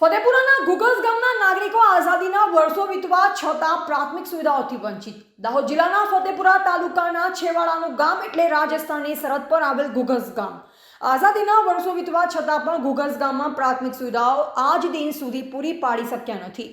ફતેપુરાના ગુગલ્સ ગામના નાગરિકો આઝાદીના વર્ષો વીતવા છતાં પ્રાથમિક સુવિધાઓથી વંચિત. દાહોદ જિલ્લાના ફતેપુરા તાલુકાના છેવાડાનું ગામ એટલે રાજસ્થાનની સરહદ પર આવેલ ગુગલ્સ ગામ. આઝાદીના વર્ષો વીતવા છતાં પણ ગુગલ્સ ગામમાં પ્રાથમિક સુવિધાઓ આજ દિન સુધી પૂરી પાડી શક્યા નથી.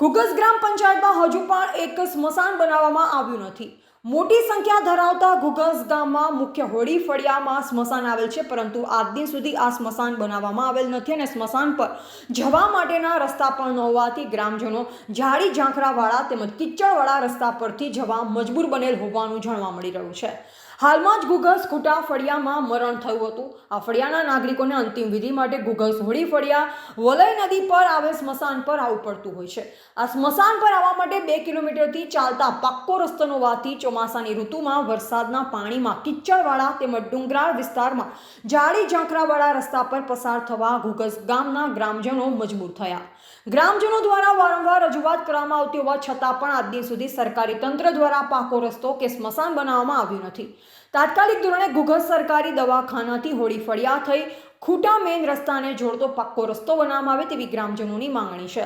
ગુગલ્સ ગ્રામ પંચાયતમાં હજુ પણ એક સ્મશાન બનાવવામાં આવ્યું નથી. મોટી સંખ્યા ધરાવતા ઘુગસ ગામમાં મુખ્ય હોળી ફળિયામાં સ્મશાન આવેલ છે, પરંતુ આજ દિન સુધી આ સ્મશાન બનાવવામાં આવેલ નથી અને સ્મશાન પર જવા માટેના રસ્તા પણ ન હોવાથી ગ્રામજનો ઝાડી ઝાંખરાવાળા તેમજ કિચડવાળા રસ્તા પરથી જવા મજબૂર બનેલ હોવાનું જાણવા મળી રહ્યું છે. હાલમાં જ ગુગલ્સ ખૂટા ફળિયામાં મરણ થયું હતું. આ ફળિયાના નાગરિકોને અંતિમ વિધિ માટે ગુગલ્સ હોળી ફળિયા વલય નદી પર આવે સ્મશાન પર આવવું પડતું હોય છે. આ સ્મશાન પર આવવા માટે બે કિલોમીટરથી ચાલતા પાક્કો રસ્તોનો હોવાથી ચોમાસાની ઋતુમાં વરસાદના પાણીમાં કિચડવાળા તેમજ ડુંગરાળ વિસ્તારમાં જાડી ઝાંખરાવાળા રસ્તા પર પસાર થવા ઘુગસ ગામના ગ્રામજનો મજબૂર થયા. ગ્રામજનો દ્વારા વારંવાર રજૂઆત કરવામાં આવતી હોવા છતાં પણ આજ સુધી સરકારી તંત્ર દ્વારા પાકો રસ્તો કે સ્મશાન બનાવવામાં આવ્યું નથી. તાત્કાલિક ધોરણે ઘુઘસ સરકારી દવાખાનાથી હોળી ફળિયા થઈ ખૂટા મેન રસ્તાને જોડતો પાક્કો રસ્તો બનાવવામાં આવે તેવી ગ્રામજનોની માંગણી છે.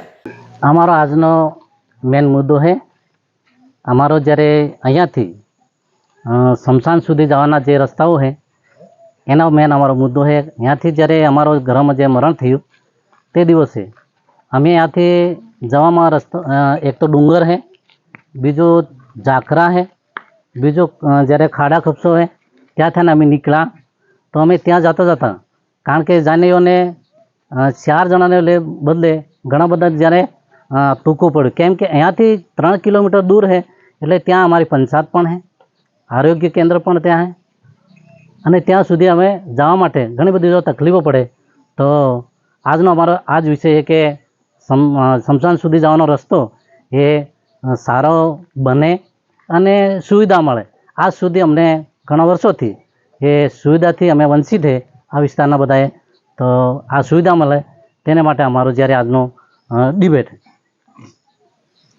અમારો આજનો મેન મુદ્દો છે અમારો જ્યારે અહીંયાથી અ, સુધી જવાના જે રસ્તાઓ છે એનો મેન અમારો મુદ્દો છે અહીંયાથી જ્યારે અમારો ઘરમાં જે મરણ થયું તે દિવસે અમે ત્યાંથી જવામાં રસ્તો એક તો ડુંગર છે બીજો ઝાખરા છે બીજો જ્યારે ખાડા ખપશો હોય ત્યાં થઈને અમે નીકળ્યા. તો અમે ત્યાં જતા જતા કારણ કે જાનીઓને ચાર જણાને બદલે ઘણા બધા જ્યારે ટૂંકું પડ્યું. કેમ કે અહીંયાથી ત્રણ કિલોમીટર દૂર છે એટલે ત્યાં અમારી પંચાયત પણ છે આરોગ્ય કેન્દ્ર પણ ત્યાં છે અને ત્યાં સુધી અમે જવા માટે ઘણી બધી જો તકલીફો પડે તો આજનો અમારો આ જ વિષય છે કે સમ અ, સુધી જવાનો રસ્તો એ સારો બને અને સુવિધા મળે. આજ સુધી અમને ઘણા વર્ષોથી એ સુવિધાથી અમે વંચિત છે આ વિસ્તારના બધાએ. તો આ સુવિધા મળે તેને માટે અમારો જ્યારે આજનો ડિબેટ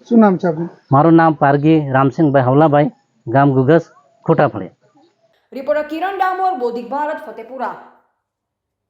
શું નામ છે આપનું? મારું નામ પારગી રામસિંહભાઈ હવલાભાઈ ગામ ગુગસ ખોટાફળી. રિપોર્ટર કિરણ ડામોર બોધિક ભારત ફતેપુરા.